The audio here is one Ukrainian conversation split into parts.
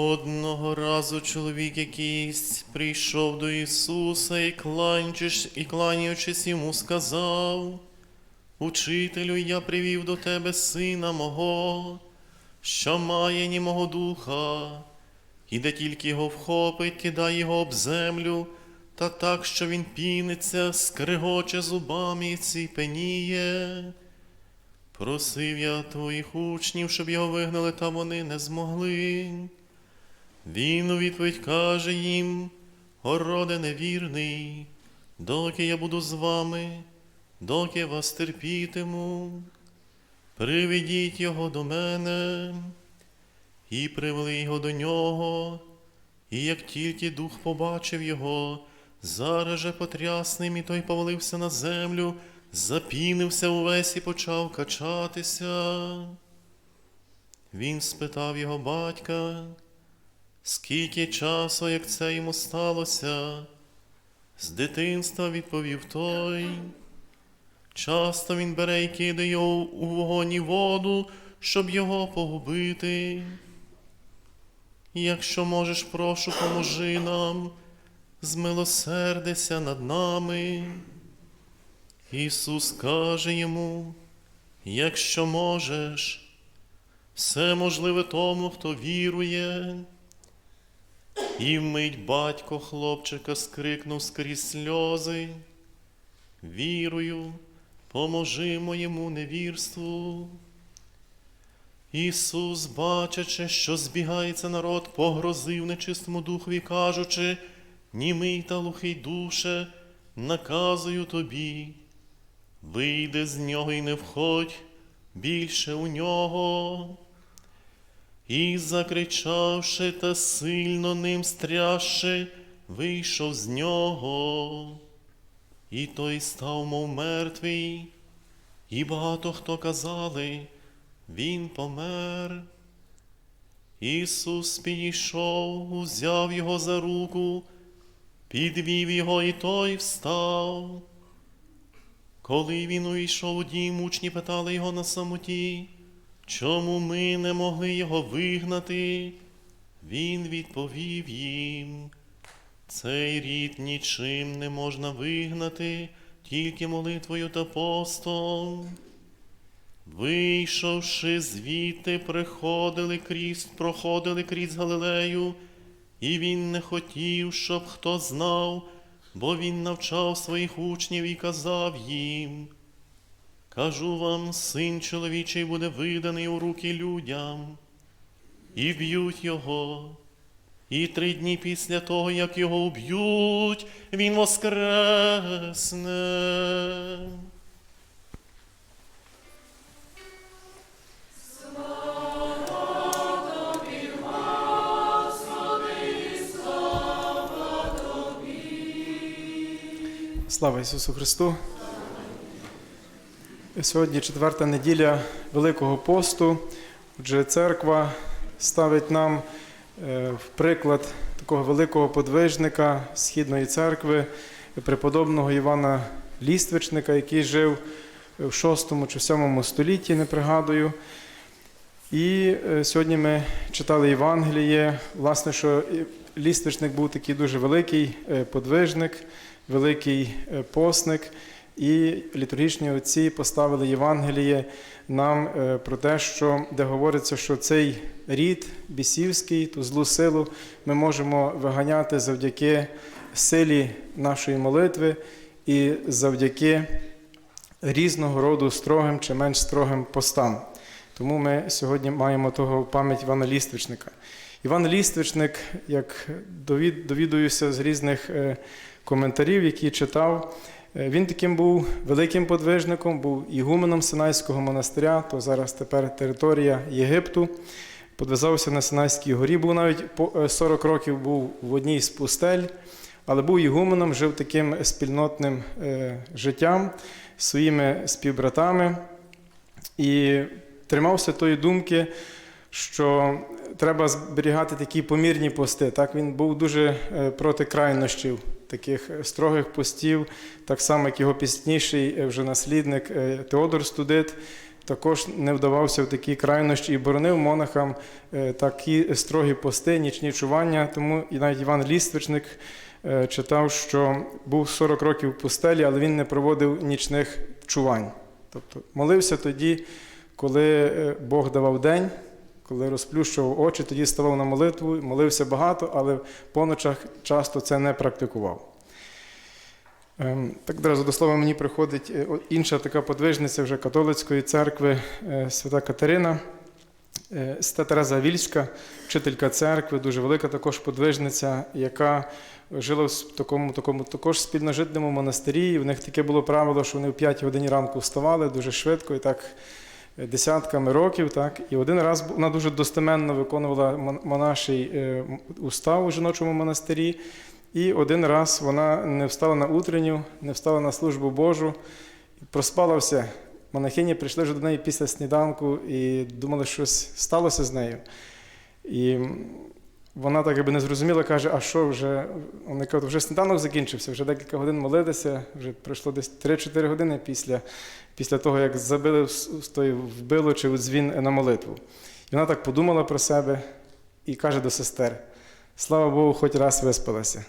Одного разу чоловік якийсь прийшов до Ісуса і, і кланяючись йому, сказав: Учителю, я привів до тебе сина мого, що має німого духа, і де тільки його вхопить, кидай його об землю, та так, що він піниться, скригоче зубами і ціпеніє. Просив я твоїх учнів, щоб його вигнали, та вони не змогли. Він у відповідь каже їм, ороде невірний, доки я буду з вами, доки вас терпітиму, приведіть його до мене, і привели його до нього, і як тільки дух побачив його, зараз же потрясним, і той повалився на землю, запінився увесь і почав качатися. Він спитав його батька, скільки часу, як це йому сталося, з дитинства відповів той. Часто він бере і кидає у вогонь і воду, щоб його погубити. Якщо можеш, прошу, поможи нам, змилосердися над нами. Ісус каже йому, якщо можеш, все можливе тому, хто вірує. І вмить батько хлопчика скрикнув скрізь сльози. Вірую, поможи моєму невірству. Ісус, бачачи, що збігається народ, погрозив нечистому духові, кажучи, німий та лухий душе, наказую тобі, вийди з нього і не входь більше у нього. І, закричавши та сильно ним стрясши, вийшов з нього. І той став, мов мертвий, і багато хто казали, він помер. Ісус підійшов, узяв його за руку, підвів його, і той встав. Коли він увійшов у дім, учні питали його на самоті, чому ми не могли його вигнати? Він відповів їм. Цей рід нічим не можна вигнати, тільки молитвою та постом. Вийшовши звідти, приходили крізь, проходили крізь Галилею, і він не хотів, щоб хто знав, бо він навчав своїх учнів і казав їм. Кажу вам, син чоловічий буде виданий у руки людям, і б'ють його. І три дні після того, як його уб'ють, він воскресне. Слава Ісусу Христу! Сьогодні четверта неділя Великого посту. Отже, церква ставить нам е, в приклад такого великого подвижника Східної церкви, преподобного Івана Ліствичника, який жив в 6 чи 7 столітті, не пригадую. І е, сьогодні ми читали Євангеліє, власне, що і ліствичник був такий дуже великий е, подвижник, великий е, постник, і літургічні отці поставили Євангеліє нам е, про те, що де говориться, що цей рід бісівський, ту злу силу ми можемо виганяти завдяки силі нашої молитви і завдяки різного роду строгим чи менш строгим постам. Тому ми сьогодні маємо того пам'ять Івана Ліствичника. Іван Ліствичник, як довідуюся з різних е, коментарів, які читав, він таким був великим подвижником, був ігуменом Синайського монастиря, то зараз тепер територія Єгипту. Подвизався на Синайській горі, був навіть по е, 40 років був в одній з пустель, але був ігуменом, жив таким спільнотним е, життям своїми співбратами. І тримався тої думки, що треба зберігати такі помірні пости. Так він був дуже е, проти крайнощів, таких строгих постів, так само, як його пізніший е, вже наслідник е, Теодор Студит, також не вдавався в такі крайнощі і боронив монахам е, такі строгі пости, нічні чування. Тому і навіть Іван Ліствичник читав, що був 40 років в пустелі, але він не проводив нічних чувань. Тобто молився тоді, коли Бог давав день, коли розплющував очі, тоді ставав на молитву, молився багато, але по ночах часто це не практикував. Ем, Так одразу до слова мені приходить е, інша така подвижниця вже католицької церкви, е, свята Катерина, е, свята Тереза Вільська, вчителька церкви, дуже велика також подвижниця, яка жила в такому, такому також спільножитному монастирі. І в них таке було правило, що вони в 5 годині ранку вставали дуже швидко і так десятками років. Так. І один раз вона дуже достеменно виконувала монаший е, устав у жіночому монастирі. І один раз вона не встала на утренню, не встала на службу Божу, проспала все. Монахині прийшли вже до неї після сніданку і думали, що щось сталося з нею. І вона так якби не зрозуміла, каже, а що вже? Вони кажуть, вже сніданок закінчився, вже декілька годин молилися, вже пройшло десь 3-4 години після, після того, як забили вбило чи дзвін на молитву. І вона так подумала про себе і каже до сестер: слава Богу, хоч раз виспалася.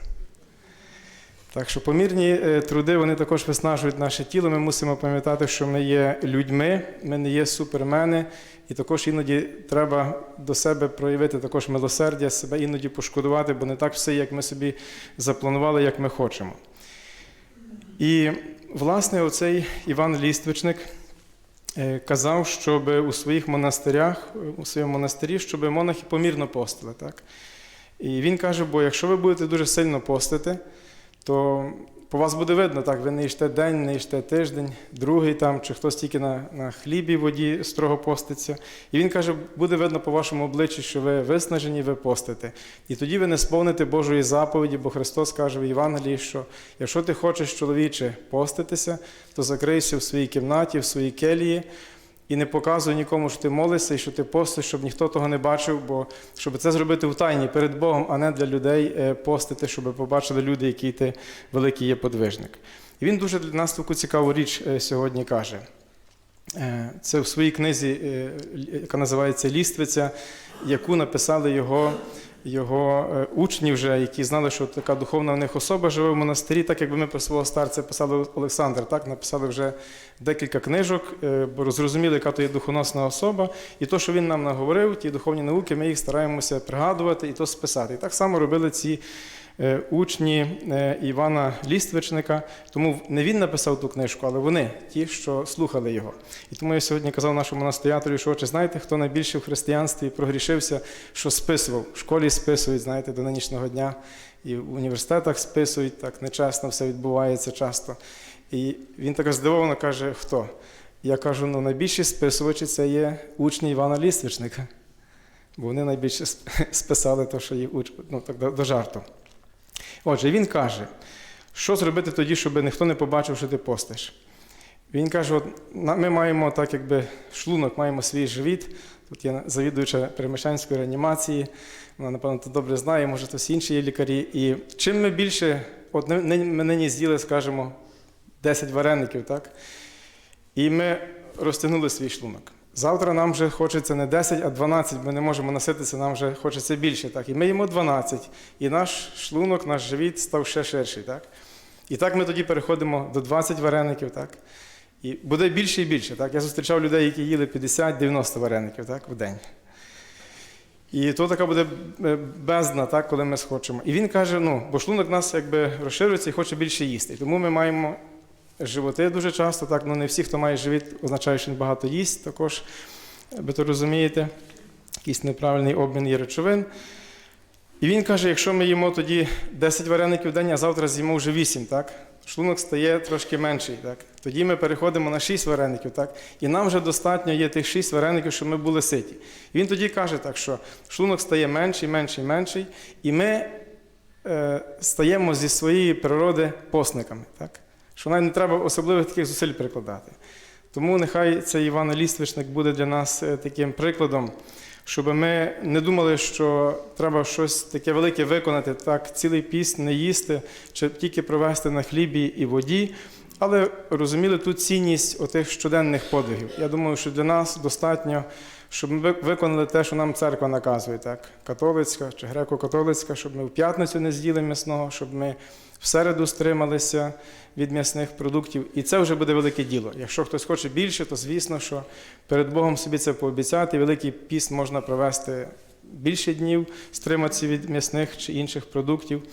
Так що помірні е, труди вони також виснажують наше тіло. Ми мусимо пам'ятати, що ми є людьми, ми не є супермени, і також іноді треба до себе проявити також милосердя, себе іноді пошкодувати, бо не так все, як ми собі запланували, як ми хочемо. І, власне, оцей Іван Ліствичник е, казав, щоб у своїх монастирях, у своєму монастирі, щоб монахи помірно постили. Так? І він каже: бо якщо ви будете дуже сильно постити, то по вас буде видно, так, ви не їжте день, не їжте тиждень, другий там, чи хтось тільки на, на хлібі воді строго поститься. І він каже, буде видно по вашому обличчі, що ви виснажені, ви постите. І тоді ви не сповните Божої заповіді, бо Христос каже в Євангелії, що якщо ти хочеш, чоловіче, поститися, то закрийся в своїй кімнаті, в своїй келії. І не показуй нікому, що ти молишся і що ти постиш, щоб ніхто того не бачив, бо щоб це зробити в тайні перед Богом, а не для людей е, постити, щоб побачили люди, який ти великий є подвижник. І він дуже для нас таку цікаву річ е, сьогодні каже. Е, Це в своїй книзі, яка називається Ліствиця, яку написали його, його е, учні, вже, які знали, що така духовна в них особа живе в монастирі, так якби ми про свого старця писали Олександр, так написали вже декілька книжок, е, бо зрозуміли, яка то є духоносна особа, і то, що він нам наговорив, ті духовні науки, ми їх стараємося пригадувати і то списати. І так само робили ці учні е, Івана Ліствичника. Тому не він написав ту книжку, але вони, ті, що слухали його. І тому я сьогодні казав нашому настоятелю, що чи знаєте, хто найбільше в християнстві прогрішився, що списував. В школі списують, знаєте, до нинішнього дня, і в університетах списують, так нечесно все відбувається часто. І він так здивовано каже, хто? Я кажу, ну найбільші списувачі це є учні Івана Ліствичника. Бо вони найбільше списали те, що їх уч... ну, так, до жарту. Отже, він каже, що зробити тоді, щоб ніхто не побачив, що ти постиш. Він каже: от, ми маємо так, якби шлунок, маємо свій живіт. Тут є завідуюча перемишанської реанімації, вона, напевно, це добре знає, може, хтось інші є лікарі. І чим ми більше, от ми нині з'їли, скажімо, 10 вареників, так? І ми розтягнули свій шлунок. Завтра нам вже хочеться не 10, а 12, ми не можемо наситися, нам вже хочеться більше. Так? І ми їмо 12, і наш шлунок, наш живіт став ще ширший. Так? І так ми тоді переходимо до 20 вареників. Так? І буде більше і більше. Так? Я зустрічав людей, які їли 50-90 вареників так? в день. І то така буде е, бездна, так, коли ми схочемо. І він каже: ну, бо шлунок нас якби розширюється і хоче більше їсти. Тому ми маємо животи дуже часто, так, ну не всі, хто має живіт, означає, що він багато їсть також, ви то розумієте, якийсь неправильний обмін є речовин. І він каже, якщо ми їмо тоді 10 вареників в день, а завтра з'їмо вже 8, так? Шлунок стає трошки менший. Так? Тоді ми переходимо на 6 вареників, так? і нам вже достатньо є тих 6 вареників, щоб ми були ситі. І він тоді каже, так, що шлунок стає менший, менший, менший, і ми е, стаємо зі своєї природи посниками. Так? Що навіть не треба особливих таких зусиль прикладати. Тому нехай цей Іван Ліствичник буде для нас е, таким прикладом, щоб ми не думали, що треба щось таке велике виконати, так, цілий піст не їсти, чи тільки провести на хлібі і воді, але розуміли ту цінність отих щоденних подвигів. Я думаю, що для нас достатньо, щоб ми виконали те, що нам церква наказує, так, католицька чи греко-католицька, щоб ми в п'ятницю не з'їли м'ясного, щоб ми в середу стрималися від м'ясних продуктів. І це вже буде велике діло. Якщо хтось хоче більше, то звісно, що перед Богом собі це пообіцяти. Великий піст можна провести більше днів, стриматися від м'ясних чи інших продуктів.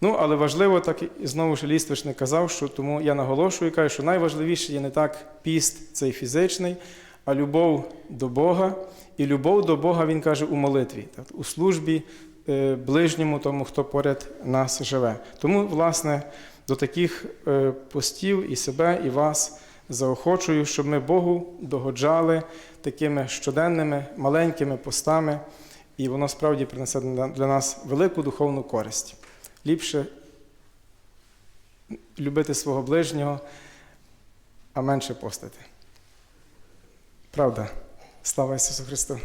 Ну, але важливо, так і знову ж Ліствичник казав, що тому я наголошую і кажу, що найважливіше є не так піст цей фізичний, а любов до Бога. І любов до Бога, він каже, у молитві, так, у службі ближньому, тому, хто поряд нас живе. Тому, власне, до таких е, постів і себе, і вас заохочую, щоб ми Богу догоджали такими щоденними маленькими постами, і воно справді принесе для нас велику духовну користь. Ліпше любити свого ближнього, а менше постити. Правда. Слава Ісусу Христу!